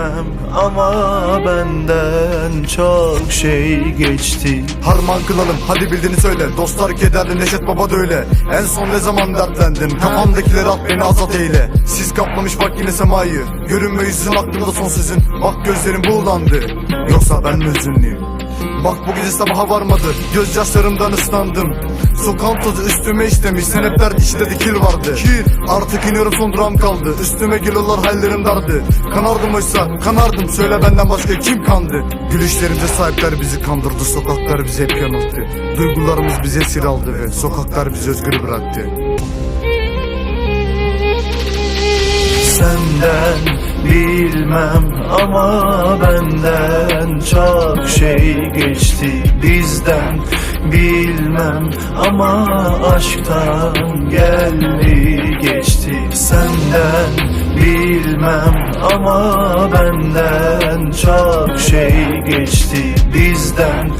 bilmem ama benden çok şey geçti. Harman kılalım hadi bildiğini söyle. Dostlar kederli Neşet Baba da öyle. En son ne zaman dertlendim? Kafamdakileri at beni azat eyle. Siz kaplamış bak yine semayı. Görünme yüzün aklımda son sizin. Bak gözlerim buğulandı. Yoksa ben mi üzünlüyüm Bak bu gece sabaha varmadı Gözyaşlarımdan ıslandım. Sokağın tozu üstüme işlemiş Senepler içinde dikil vardı. Kir Artık iniyorum son duram kaldı. Üstüme geliyorlar hallerim dardı. Kanardım oysa kanardım. Söyle benden başka kim kandı? Gülüşlerimize sahipler bizi kandırdı Sokaklar bizi hep yanılttı Duygularımız bize esir aldı ve Sokaklar bizi özgür bıraktı Senden bilmem ama benden çok şey geçti Bizden bilmem ama aşktan geldi geçti Senden bilmem ama benden çok şey geçti Bizden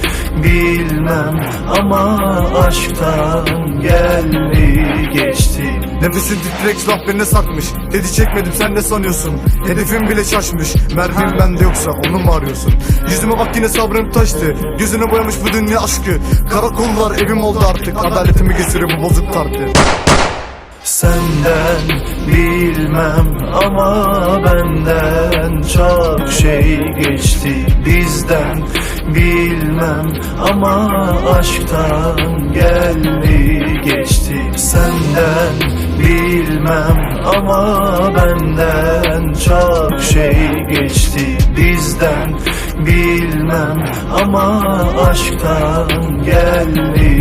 bilmem ama aşktan geldi geçti Nefesin titrek beni sakmış Dedi çekmedim sen ne sanıyorsun? Hedefim bile şaşmış. Mermim bende yoksa onu mu arıyorsun? Yüzüme bak yine sabrım taştı. Gözüne boyamış bu dünya aşkı. Karakollar evim oldu artık. Adaletimi getiriyor bu bozuk tartı Senden bilmem ama benden çok şey geçti Bizden bilmem ama aşktan geldi geçti Senden bilmem ama benden çok şey geçti Bizden bilmem ama aşktan geldi